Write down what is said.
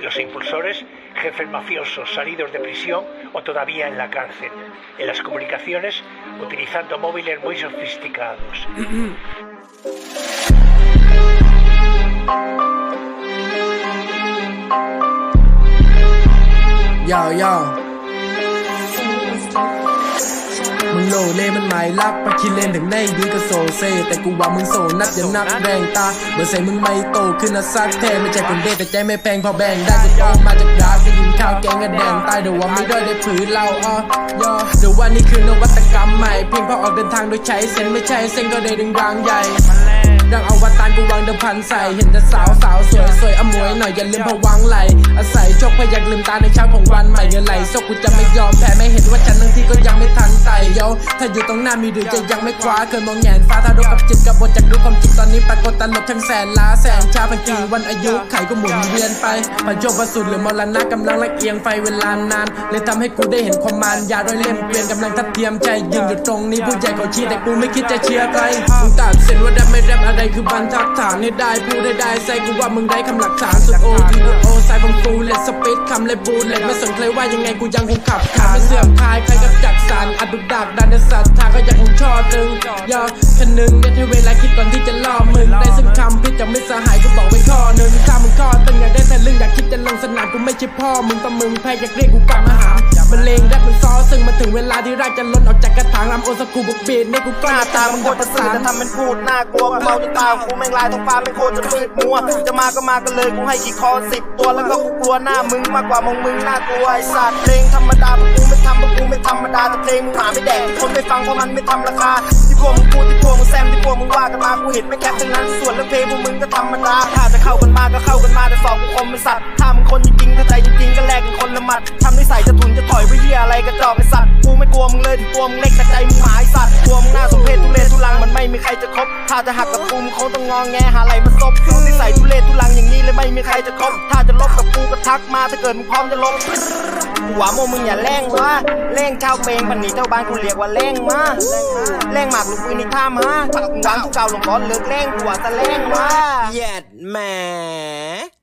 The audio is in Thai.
Los impulsores, jefes mafiosos salidos de prisión o todavía en la cárcel. En las comunicaciones, utilizando móviles muy sofisticados. โลเลมันหมายรักปะคิเลนถึงได้ดีก็โซเซ แต่กูว่ามึงโซนัดอย่านักแรงตาเมื่อใส่มึงไม่โตขึ้นนะซักแท้ไม่ใช่คนเด็แต่ใจไม่แพงพอแบ่งได้กูโตมาจากดาได้ยินข้าวแกงกระแดงตายเดี๋ยวว่าไม่ได้ได้ผืนเราอ้อยอเดี๋ยวว่านี่คือนวัตกรรมใหม่เพียงพอออกเดินทางโดยใช้เส้นไม่ใช่เส้นก็ได้ดึงรางใหญ่ ดังอวตารกูวางเดิมพันใส่เห็นแต่สาวสาวสวยสวยอมวยหน่อยอย่าลืมพวังไหลอาศัยโชคพยักลืมตาในเช้าของวันใหม่เงินไหลโชคกูจะไม่ยอมแพ้ไม่เห็นว่าฉันทั้งที่ก็ยังไม่ทันไต่เยาถ้าอยู่ตรงหน้ามีหรือจะยังไม่คว้าเคยมองแงนฟ้าถ้าดูกับจิตกับบทจากดูความจริงตอนนี้ปรากฏตลบทั้งแสนล้าแสนชาพันกี่วันอายุไขก็หมุนเวียนไปผ่านโชคประสุดหรือมรณะกำลังละเอียงไฟเวลานานเลยทำให้กูได้เห็นความมานยาร้อยเล่มเปลี่ยนกำลังทัดเทียมใจยืนอยู่ตรงนี้ผู้ใหญ่เขาชี้แต่กูไม่คิดจะเชียร์ใครมึงตัดเส้นว่าแรปไม่แรปอะไรคือบรรทัดฐานให้ได้พูดได้ได้ใส่กูว่ามึงได้คำหลักฐานสุดโอทีโอใส่บังฟูเลสสปีดคำเลยบูเลตไม่สนใครว่ายังไงกูยังคงขับขาไม่เสื่อมคลายใครกับจักสารอัดดุดักดันในสัตว์ทางก็ยังคงชอตึงยอคันหนึ่งเนี่ยให้เวลาคิดก่อนที่จะล่อมึงได้ซึ่งคำพิษจะไม่สหายกูบอกไว้ข้อหนึ่งถ้ามึงข้อตึงอยากได้แต่ลึงอยากคิดจะลงสนามกูไม่ใช่พ่อมึงแต่มึงแพ้อยากเรียกกูกลับมาหา ถึงเวลาที่รากจะล้นออกจากกระถางรำโอสกูบุกบีดในกูก็น้าตามึงโคตรประสริฐแต่ทำเป็นพูดน่ากลัวเมาที่ตากูแม่งลายท้องฟ้าไม่งโคตรจะมืดมัว จะมาก็มากันเลยกูให้กี่คอสิบตัวแล้วก็กูกลัวหน้ามึงมากกว่ามองมึงน่ากลัวไอ้สัตว์เพลงธรรมดาพวกกูไม่ทำพวกกูไม่ธรรมดาแต่เพลงมึงหาไม่แดกที่คนไม่ฟังเพราะมันไม่ทำราคาที่พวกมึงพูดที่พวกมึงแซมที่พวกมึงว่ากันมากูเห็นไม่แค่ทั้งนั้นส่วนเรื่องเพลงพวกมึงก็ธรรมดาถ้าจะเข้ากันมาก็เข้ากันมาแต่สอบกูคมเป็นสัตว์ถ้ามึงคนจริงๆถ้าใจจริงๆ มัดทำนิสัยจะทุนจะถอยไปเหี้ยอะไรกระจอกไอสัตว์กูไม่กลัวมึงเลยถึงตัวมึงเล็กแต่ใจมึงหมาไอ้สัตว์กลัวมึงหน้าสมเพศทุเรศทุลังมันไม่มีใครจะคบถ้าจะหักกับกูมึงคงต้องงองแงหาอะไรมาซบกูนิสัยทุเรศทุลังอย่างนี้เลยไม่มีใครจะคบถ้าจะลบกับกูก็ทักมาถ้าเกิดมึงพร้อมจะลบกูหวโมมึงอย่าแรงวะแรงเจ้าเพลงปันนี้เจ้าบ้านกูเรียกว่าแรงมาแรงหมากลูกปืนในท่ามาหวานกูเก่าหลงก้อนเลิกแรงกูว่าจะแรงมา Yet, man.